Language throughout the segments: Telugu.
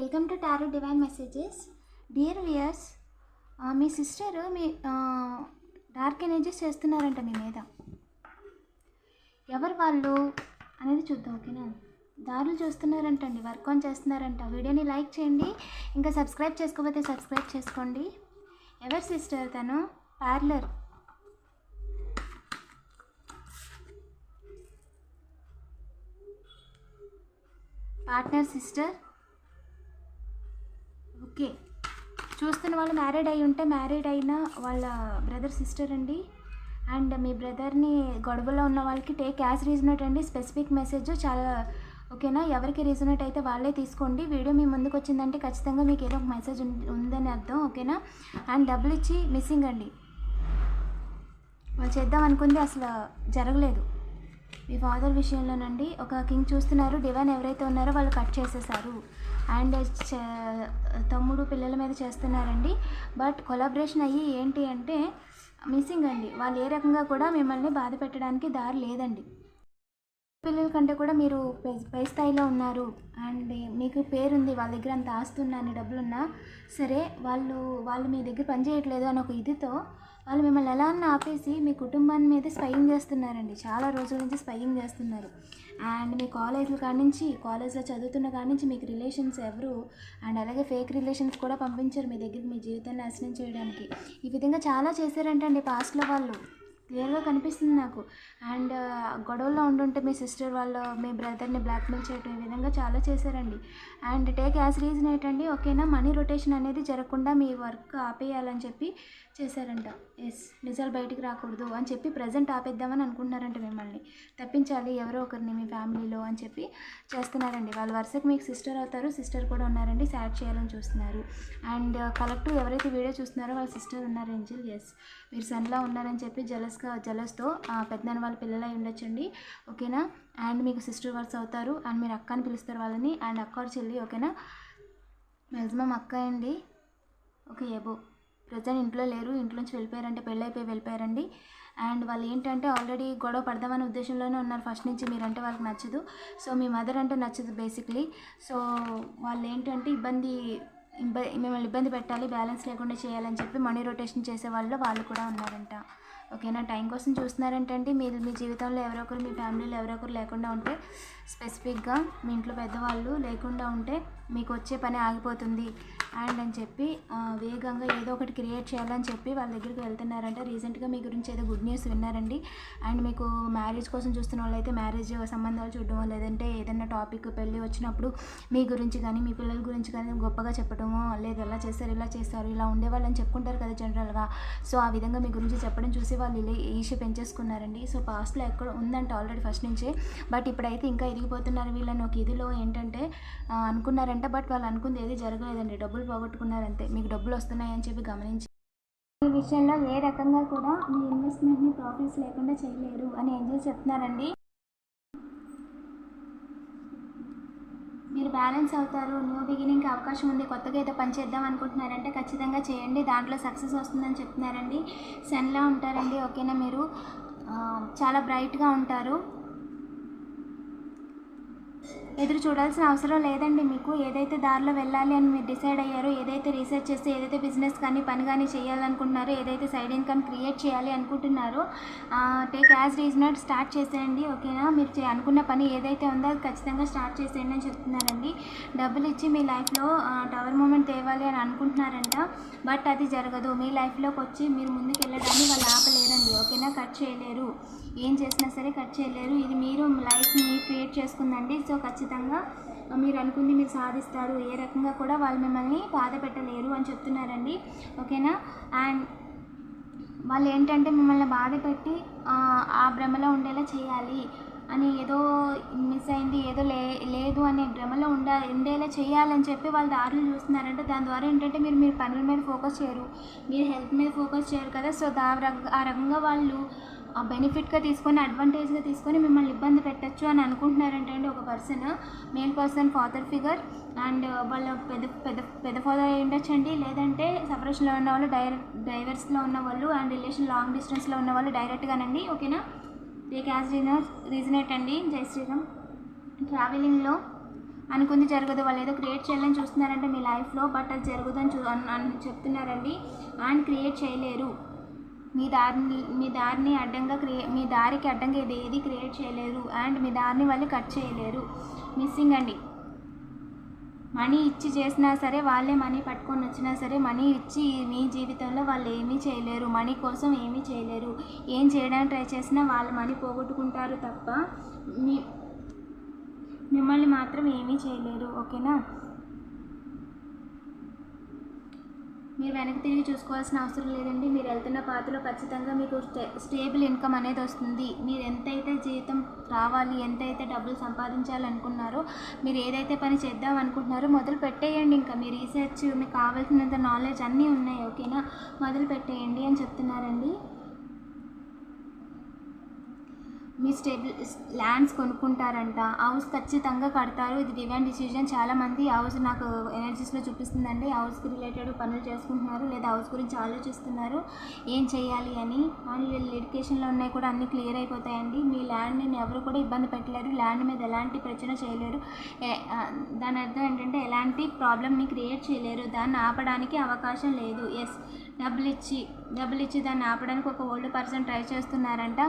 Welcome to tarot divine messages dear viewers me sister మీ డార్క్ ఎనర్జీస్ చేస్తున్నారంట మీ మీద. ఎవరు వాళ్ళు అనేది చూద్దాం ఓకేనా? దారులు చూస్తున్నారంటండి వర్క్ ఆన్ చేస్తున్నారంట. వీడియోని లైక్ చేయండి ఇంకా సబ్స్క్రైబ్ చేసుకోకపోతే సబ్స్క్రైబ్ చేసుకోండి. ఎవరు సిస్టర్ తను? Parlour partner sister okay. చూస్తున్న వాళ్ళు మ్యారీడ్ అయి ఉంటే మ్యారీడ్ అయిన వాళ్ళ బ్రదర్ సిస్టర్ అండి. అండ్ మీ బ్రదర్ని గొడవలో ఉన్న వాళ్ళకి టేక్ యాజ్ రీజనట్ అండి. స్పెసిఫిక్ మెసేజ్ చాలా ఓకేనా? ఎవరికి రీజనట్ అయితే వాళ్ళే తీసుకోండి. వీడియో మీ ముందుకు వచ్చిందంటే ఖచ్చితంగా మీకు ఏదో ఒక మెసేజ్ ఉందని అర్థం ఓకేనా? అండ్ డబ్బులు ఇచ్చి మిస్సింగ్ అండి. వాళ్ళు చేద్దాం అనుకుంది అసలు జరగలేదు. మీ ఫాదర్ విషయంలోనండి ఒక కింగ్ చూస్తున్నారు డివైన్ ఎవరైతే ఉన్నారో వాళ్ళు కట్ చేసేసారు. అండ్ తమ్ముడు పిల్లల మీద చేస్తున్నారండి. బట్ కొలాబరేషన్ అయ్యి ఏంటి అంటే మిస్సింగ్ అండి. వాళ్ళు ఏ రకంగా కూడా మిమ్మల్ని బాధ పెట్టడానికి దారి లేదండి. పిల్లల కంటే కూడా మీరు పై స్థాయిలో ఉన్నారు. అండ్ మీకు పేరుంది వాళ్ళ దగ్గర అంత ఆస్తి ఉన్నా అన్ని డబ్బులున్నా సరే వాళ్ళు వాళ్ళు మీ దగ్గర పనిచేయట్లేదు అని ఒక ఇదితో వాళ్ళు మిమ్మల్ని ఎలా అన్నా ఆపేసి మీ కుటుంబాన్ని మీద స్పయింగ్ చేస్తున్నారండి. చాలా రోజుల నుంచి స్పయింగ్ చేస్తున్నారు. అండ్ మీ కాలేజ్ల కాడి నుంచి కాలేజ్లో చదువుతున్న కాడి నుంచి మీకు రిలేషన్స్ ఎవరు అండ్ అలాగే ఫేక్ రిలేషన్స్ కూడా పంపించారు మీ దగ్గరికి మీ జీవితాన్ని నాశనం చేయడానికి. ఈ విధంగా చాలా చేశారంటండి పాస్ట్లో వాళ్ళు. క్లియర్గా కనిపిస్తుంది నాకు. అండ్ గొడవల్లో ఉండుంటే మీ సిస్టర్ వాళ్ళు మీ బ్రదర్ని బ్లాక్మెయిల్ చేయటం ఈ విధంగా చాలా చేశారండి. అండ్ టేక్ యాజ్ రీజన్ ఏంటండి? ఓకేనా? మనీ రొటేషన్ అనేది జరగకుండా మీ వర్క్ ఆపేయాలని చెప్పి చేశారంట. ఎస్ నిజాలు బయటికి రాకూడదు అని చెప్పి ప్రజెంట్ ఆపేద్దామని అనుకుంటున్నారంట మిమ్మల్ని. తప్పించాలి ఎవరో ఒకరిని మీ ఫ్యామిలీలో అని చెప్పి చేస్తున్నారండి. వాళ్ళ వరుసకు మీకు సిస్టర్ అవుతారు సిస్టర్ కూడా ఉన్నారండి సాడ్ చేయాలని చూస్తున్నారు. అండ్ కలెక్టివ్ ఎవరైతే వీడియో చూస్తున్నారో వాళ్ళ సిస్టర్ ఉన్నారు ఏంజిల్? ఎస్ మీరు సన్లా ఉన్నారని చెప్పి జలస్గా జలస్తో పెద్దనాన్న వాళ్ళ పిల్లలు అయి ఉండొచ్చండి. ఓకేనా? అండ్ మీకు సిస్టర్ వర్క్స్ అవుతారు అండ్ మీరు అక్క అని పిలుస్తారు వాళ్ళని అండ్ అక్క చెల్లి ఓకేనా? మ్యాక్సిమం అక్క అండి. Okay above. ప్రజెంట్ ఇంట్లో లేరు ఇంట్లో నుంచి వెళ్ళిపోయారంటే పెళ్ళైపోయి వెళ్ళిపోయారండి. అండ్ వాళ్ళు ఏంటంటే ఆల్రెడీ గొడవ పడదామనే ఉద్దేశంలోనే ఉన్నారు ఫస్ట్ నుంచి మీరంటే వాళ్ళకి నచ్చదు. సో మీ మదర్ అంటే నచ్చదు బేసిక్లీ. సో వాళ్ళు ఏంటంటే ఇబ్బంది మిమ్మల్ని ఇబ్బంది పెట్టాలి బ్యాలెన్స్ లేకుండా చేయాలని చెప్పి మనీ రొటేషన్ చేసే వాళ్ళు వాళ్ళు కూడా ఉన్నారంట. ఓకేనా? టైం కోసం చూస్తున్నారంటే మీరు మీ జీవితంలో ఎవరో ఒకరు మీ ఫ్యామిలీలో ఎవరో ఒకరు లేకుండా ఉంటే స్పెసిఫిక్గా మీ ఇంట్లో పెద్దవాళ్ళు లేకుండా ఉంటే మీకు వచ్చే పని ఆగిపోతుంది. అండ్ అని చెప్పి వేగంగా ఏదో ఒకటి క్రియేట్ చేయాలని చెప్పి వాళ్ళ దగ్గరికి వెళ్తున్నారంటే. రీసెంట్గా మీ గురించి ఏదో గుడ్ న్యూస్ విన్నారండి. అండ్ మీకు మ్యారేజ్ కోసం చూస్తున్న వాళ్ళైతే మ్యారేజ్ సంబంధాలు చూడడమో లేదంటే ఏదైనా టాపిక్ పెళ్ళి వచ్చినప్పుడు మీ గురించి కానీ మీ పిల్లల గురించి కానీ గొప్పగా చెప్పడమో లేదు ఎలా చేస్తారు ఇలా చేస్తారు ఇలా ఉండేవాళ్ళని చెప్పుకుంటారు కదా జనరల్గా. సో ఆ విధంగా మీ గురించి చెప్పడం చూసి వాళ్ళు ఇలా ఈష పెంచేసుకున్నారండి. సో పాస్ట్లో ఎక్కడ ఉందంటే ఆల్రెడీ ఫస్ట్ నుంచే. బట్ ఇప్పుడైతే ఇంకా ఎదిగిపోతున్నారు వీళ్ళని ఒక ఇదిలో ఏంటంటే అనుకున్నారండి అనుకున్నారంట బట్ వాళ్ళు అనుకుంది ఏది జరగలేదండి. డబ్బులు పోగొట్టుకున్నారంతే. మీకు డబ్బులు వస్తున్నాయని చెప్పి గమనించి ఈ విషయంలో ఏ రకంగా కూడా మీ ఇన్వెస్ట్మెంట్ని ప్రాఫిట్స్ లేకుండా చేయలేరు అని ఏంజల్స్ చెప్తున్నారండి. మీరు బ్యాలెన్స్ అవుతారు. న్యూ బిగినింగ్కి అవకాశం ఉంది. కొత్తగా ఏదో పని చేద్దాం అనుకుంటున్నారంటే ఖచ్చితంగా చేయండి. దాంట్లో సక్సెస్ వస్తుందని చెప్తున్నారండి. సన్లా ఉంటారండి. ఓకేనా మీరు? చాలా బ్రైట్గా ఉంటారు. ఎదురు చూడాల్సిన అవసరం లేదండి మీకు. ఏదైతే దారిలో వెళ్ళాలి అని మీరు డిసైడ్ అయ్యారో ఏదైతే రీసెర్చ్ చేస్తే ఏదైతే బిజినెస్ కానీ పని కానీ చేయాలనుకుంటున్నారో ఏదైతే సైడ్ ఇన్కమ్ క్రియేట్ చేయాలి అనుకుంటున్నారో టేక్ యాజ్ రీజనల్ స్టార్ట్ చేసేయండి ఓకేనా? మీరు చే- అనుకున్న పని ఏదైతే ఉందో అది ఖచ్చితంగా స్టార్ట్ చేసేయండి అని చెప్తున్నారండి. డబ్బులు ఇచ్చి మీ లైఫ్లో టవర్ మూమెంట్ తేవాలి అని అనుకుంటున్నారంట. బట్ అది జరగదు. మీ లైఫ్లోకి వచ్చి మీరు ముందుకు వెళ్ళడాన్ని వాళ్ళు ఆపలేరండి. ఓకేనా? కట్ చేయలేరు. ఏం చేసినా సరే కట్ చేయలేరు. ఇది మీరు లైఫ్ మీరు క్రియేట్ చేసుకుందండి. సో ఖచ్చితంగా ఖచ్చితంగా మీరు అనుకుంది మీరు సాధిస్తారు. ఏ రకంగా కూడా వాళ్ళు మిమ్మల్ని బాధ పెట్టలేరు అని చెప్తున్నారండి. ఓకేనా? అండ్ వాళ్ళు ఏంటంటే మిమ్మల్ని బాధ పెట్టి ఆ భ్రమలో ఉండేలా చేయాలి. అని ఏదో మిస్ అయింది ఏదో లే లేదు అనే భ్రమలో ఉండ ఉండేలా చేయాలని చెప్పి వాళ్ళు దారులు చూస్తున్నారంటే. దాని ద్వారా ఏంటంటే మీరు మీరు పనుల మీద ఫోకస్ చేయరు. మీరు హెల్త్ మీద ఫోకస్ చేయరు కదా. సో దా ఆ రకంగా వాళ్ళు ఆ బెనిఫిట్గా తీసుకొని అడ్వాంటేజ్గా తీసుకొని మిమ్మల్ని ఇబ్బంది పెట్టచ్చు అని అనుకుంటున్నారంటే అండి ఒక person main person father figure and వాళ్ళ పెద్ద పెద్ద పెద్ద ఫాదర్ అయి ఉండొచ్చండి. లేదంటే సపరేషన్లో ఉన్న వాళ్ళు డైర డైవర్స్లో ఉన్న వాళ్ళు అండ్ రిలేషన్ లాంగ్ డిస్టెన్స్లో ఉన్న వాళ్ళు డైరెక్ట్గానండి ఓకేనా? టేక్ యాజ్ రీజన్ రీజనేట్ అండి. జై శ్రీరామ్. ట్రావెలింగ్లో అనుకుంది జరగదు వాళ్ళు ఏదో క్రియేట్ చేయాలని చూస్తున్నారంటే మీ లైఫ్లో బట్ అది జరగదని చూ అని చెప్తున్నారండి. అండ్ క్రియేట్ చేయలేరు. మీ దారిని మీ దారిని అడ్డంగా క్రియే మీ దారికి అడ్డంగా ఇది ఏది క్రియేట్ చేయలేరు. అండ్ మీ దారిని వాళ్ళు కట్ చేయలేరు. మిస్సింగ్ అండి. మనీ ఇచ్చి చేసినా సరే వాళ్ళే మనీ పట్టుకొని వచ్చినా సరే మనీ ఇచ్చి మీ జీవితంలో వాళ్ళు ఏమీ చేయలేరు. మనీ కోసం ఏమీ చేయలేరు. ఏం చేయడానికి ట్రై చేసినా వాళ్ళు మనీ పోగొట్టుకుంటారు తప్ప మీ మిమ్మల్ని మాత్రం ఏమీ చేయలేరు. ఓకేనా? మీరు వెనక్కి తిరిగి చూసుకోవాల్సిన అవసరం లేదండి. మీరు వెళ్తున్న పాతలో ఖచ్చితంగా మీకు స్టే స్టేబుల్ ఇన్కమ్ అనేది వస్తుంది. మీరు ఎంతైతే జీతం రావాలి ఎంతైతే డబ్బులు సంపాదించాలనుకున్నారో మీరు ఏదైతే పని చేద్దాం అనుకుంటున్నారో మొదలు పెట్టేయండి. ఇంకా మీ రీసెర్చ్ మీకు కావాల్సినంత నాలెడ్జ్ అన్నీ ఉన్నాయి ఓకేనా? మొదలు పెట్టేయండి అని చెప్తున్నారండి. మీ స్టేబుల్ ల్యాండ్స్ కొనుక్కుంటారంట. హౌస్ ఖచ్చితంగా కడతారు. ఇది డివైన్ డిసిజన్ చాలామంది హౌస్ నాకు ఎనర్జీస్లో చూపిస్తుందండి. హౌస్కి రిలేటెడ్ పనులు చేసుకుంటున్నారు లేదా హౌస్ గురించి ఆలోచిస్తున్నారు. ఏం చేయాలి అని. అండ్ లిటికేషన్లో ఉన్నాయి కూడా అన్నీ క్లియర్ అయిపోతాయండి. మీ ల్యాండ్ని ఎవరు కూడా ఇబ్బంది పెట్టలేరు. ల్యాండ్ మీద ఎలాంటి ప్రచన చేయలేరు. దాని అర్థం ఏంటంటే ఎలాంటి ప్రాబ్లమ్ని క్రియేట్ చేయలేరు. దాన్ని ఆపడానికి అవకాశం లేదు. ఎస్ డబ్బులు ఇచ్చి డబ్బులు ఇచ్చి దాన్ని ఆపడానికి ఒక ఓల్డ్ పర్సన్ ట్రై చేస్తున్నారంట.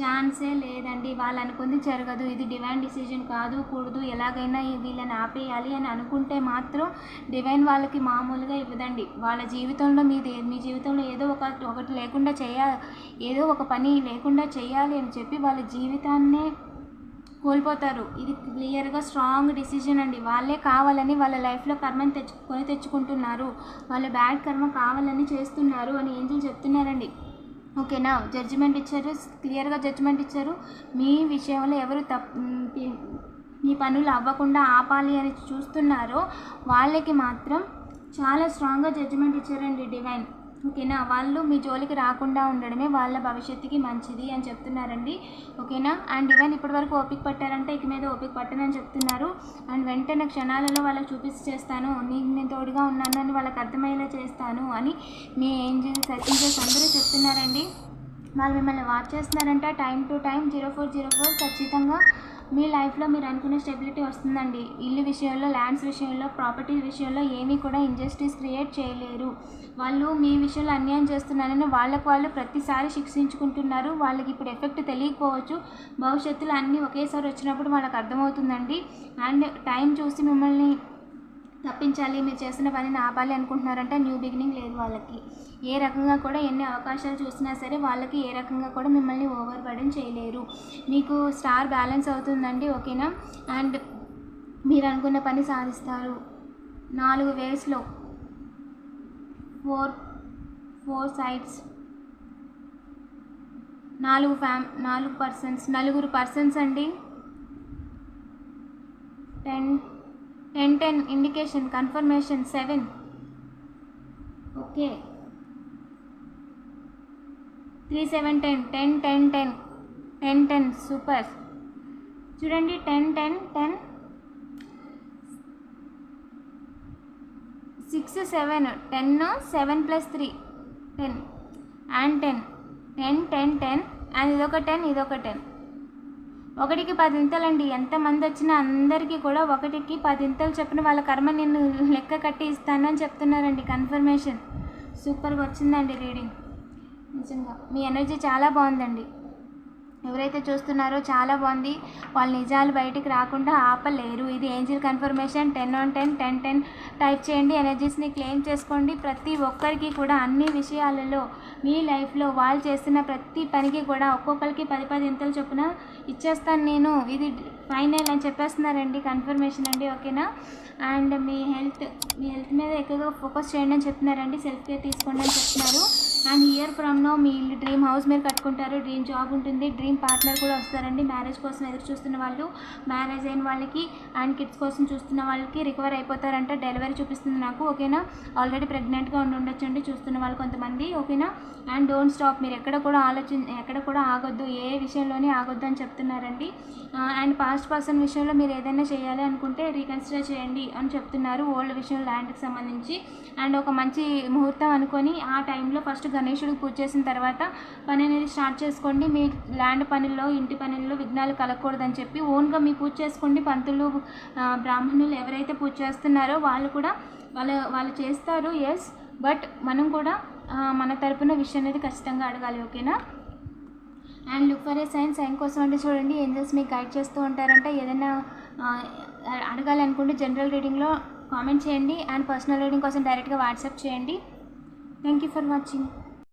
ఛాన్సే లేదండి. వాళ్ళు అనుకుంది జరగదు. ఇది డివైన్ డిసిజన్ కాదు కూడదు. ఎలాగైనా వీళ్ళని ఆపేయాలి అని అనుకుంటే మాత్రం డివైన్ వాళ్ళకి మామూలుగా ఇవ్వదండి. వాళ్ళ జీవితంలో మీది మీ జీవితంలో ఏదో ఒక ఒకటి లేకుండా చేయ ఏదో ఒక పని లేకుండా చేయాలి అని చెప్పి వాళ్ళ జీవితాన్నే కోల్పోతారు. ఇది క్లియర్గా స్ట్రాంగ్ డిసిజన్ అండి. వాళ్ళే కావాలని వాళ్ళ లైఫ్లో కర్మని తెచ్చుకొని తెచ్చుకుంటున్నారు. వాళ్ళ బ్యాడ్ కర్మ కావాలని చేస్తున్నారు అని ఏంజల్ చెప్తున్నారండి. ఓకేనా? జడ్జిమెంట్ ఇచ్చారు. క్లియర్గా జడ్జిమెంట్ ఇచ్చారు. మీ విషయంలో ఎవరు తప్పు మీ పనులు అవ్వకుండా ఆపాలి అని చూస్తున్నారో వాళ్ళకి మాత్రం చాలా స్ట్రాంగ్గా జడ్జిమెంట్ ఇచ్చారండి డివైన్. ఓకేనా? వాళ్ళు మీ జోలికి రాకుండా ఉండడమే వాళ్ళ భవిష్యత్తుకి మంచిది అని చెప్తున్నారండి. ఓకేనా? అండ్ డివైన్ ఇప్పటివరకు ఓపిక పట్టారంటే ఇక మీద ఓపిక పట్టనని చెప్తున్నారు. అండ్ వెంటనే క్షణాలలో వాళ్ళకి చూపించి చేస్తాను. నీకు నేను తోడుగా ఉన్నాను అని వాళ్ళకి అర్థమయ్యేలా చేస్తాను అని మీ ఏంజల్స్ సర్కిల్స్ అందరూ చెప్తున్నారండి. వాళ్ళు మిమ్మల్ని వాచ్ చేస్తున్నారంటే. Time to time zero four zero four ఖచ్చితంగా మీ లైఫ్లో మీరు అనుకునే స్టెబిలిటీ వస్తుందండి. ఇల్లు విషయంలో ల్యాండ్స్ విషయంలో ప్రాపర్టీ విషయంలో ఏమీ కూడా ఇంజస్టిస్ క్రియేట్ చేయలేరు. వాళ్ళు మీ విషయంలో అన్యాయం చేస్తున్నారని వాళ్ళకు వాళ్ళు ప్రతిసారి శిక్షించుకుంటున్నారు. వాళ్ళకి ఇప్పుడు ఎఫెక్ట్ తెలియకపోవచ్చు. భవిష్యత్తులో అన్నీ ఒకేసారి వచ్చినప్పుడు వాళ్ళకి అర్థమవుతుందండి. అండ్ టైం చూసి మిమ్మల్ని తప్పించాలి మీరు చేసిన పనిని ఆపాలి అనుకుంటున్నారంటే న్యూ బిగినింగ్ లేదు వాళ్ళకి. ఏ రకంగా కూడా ఎన్ని అవకాశాలు చూసినా సరే వాళ్ళకి ఏ రకంగా కూడా మిమ్మల్ని ఓవర్ బర్డెన్ చేయలేరు. మీకు స్టార్ బ్యాలెన్స్ అవుతుందండి ఓకేనా? అండ్ మీరు అనుకున్న పని సాధిస్తారు. నాలుగు వేస్లో ఫోర్ ఫోర్ సైడ్స్ నాలుగు ఫ్యామ్ నాలుగు పర్సన్స్ నలుగురు పర్సన్స్ అండి. Ten ten ten indication confirmation seven okay three seven ten ten ten ten ten ten super చూడండి ten ten ten six seven ten seven plus three ten and ten ten ten ten and ఇదొక టెన్ ఇదొక టెన్ ఒకటికి పదింతలండి. ఎంతమంది వచ్చినా అందరికీ కూడా ఒకటికి పదింతలు చెప్పిన వాళ్ళ కర్మ నేను లెక్క కట్టి ఇస్తాను అని చెప్తున్నారండి. కన్ఫర్మేషన్. సూపర్గా వచ్చిందండి రీడింగ్. నిజంగా మీ ఎనర్జీ చాలా బాగుందండి. ఎవరైతే చూస్తున్నారో చాలా బాగుంది. వాళ్ళ నిజాలు బయటికి రాకుండా ఆపలేరు. ఇది angel confirmation. Ten on ten ten ten type చేయండి. ఎనర్జీస్ని క్లెయిమ్ చేసుకోండి. ప్రతి ఒక్కరికి కూడా అన్ని విషయాలలో మీ లైఫ్లో వాళ్ళు చేస్తున్న ప్రతి పనికి కూడా ఒక్కొక్కరికి పది పది ఇంతలు చొప్పున ఇచ్చేస్తాను నేను. ఇది ఫైనల్ అని చెప్పేస్తున్నారండి. కన్ఫర్మేషన్ అండి. ఓకేనా? అండ్ మీ హెల్త్ మీ హెల్త్ మీద ఎక్కువగా ఫోకస్ చేయండి అని చెప్తున్నారండి. సెల్ఫ్ కేర్ తీసుకోండి అని చెప్తున్నారు. అండ్ ఇయర్ ఫ్రమ్ నో మీ ఇల్లు డ్రీమ్ హౌస్ మీరు కట్టుకుంటారు డ్రీమ్ జాబ్ ఉంటుంది డ్రీమ్ పార్ట్నర్ కూడా వస్తారండి. మ్యారేజ్ కోసం ఎదురు చూస్తున్న వాళ్ళు మ్యారేజ్ అయిన వాళ్ళకి అండ్ కిడ్స్ కోసం చూస్తున్న వాళ్ళకి రికవర్ అయిపోతారంట. డెలివరీ చూపిస్తుంది నాకు ఓకేనా ఆల్రెడీ ప్రెగ్నెంట్గా ఉండి ఉండొచ్చండి చూస్తున్న వాళ్ళు కొంతమంది ఓకేనా అండ్ డోంట్ స్టాప్ మీరు ఎక్కడ కూడా ఆలోచన ఎక్కడ కూడా ఆగొద్దు ఏ విషయంలోనే ఆగొద్దు అని చెప్తున్నారండి. అండ్ పాస్ట్ పర్సన్ విషయంలో మీరు ఏదైనా చేయాలి అనుకుంటే రీకన్సిడర్ చేయండి అని చెప్తున్నారు. ఓల్డ్ విషయం ల్యాండ్కి సంబంధించి. అండ్ ఒక మంచి ముహూర్తం అనుకొని ఆ టైంలో ఫస్ట్ గణేశుడికి పూజ చేసిన తర్వాత పని అనేది స్టార్ట్ చేసుకోండి. మీ ల్యాండ్ పనుల్లో ఇంటి పనుల్లో విఘ్నాలు కలగకూడదని చెప్పి ఓన్గా మీ పూజ చేసుకోండి. పంతులు బ్రాహ్మణులు ఎవరైతే పూజ చేస్తున్నారో వాళ్ళు కూడా వాళ్ళ వాళ్ళు చేస్తారు ఎస్ బట్ మనం కూడా మన తరపున విషయం అనేది ఖచ్చితంగా అడగాలి ఓకేనా and look for a sign sign కోసం అంటే చూడండి ఏంజల్స్ మీకు గైడ్ చేస్తూ ఉంటారంటే. ఏదైనా అడగాలనుకుంటే జనరల్ రీడింగ్లో కామెంట్ చేయండి. అండ్ పర్సనల్ రీడింగ్ కోసం డైరెక్ట్గా వాట్సాప్ చేయండి. Thank you for watching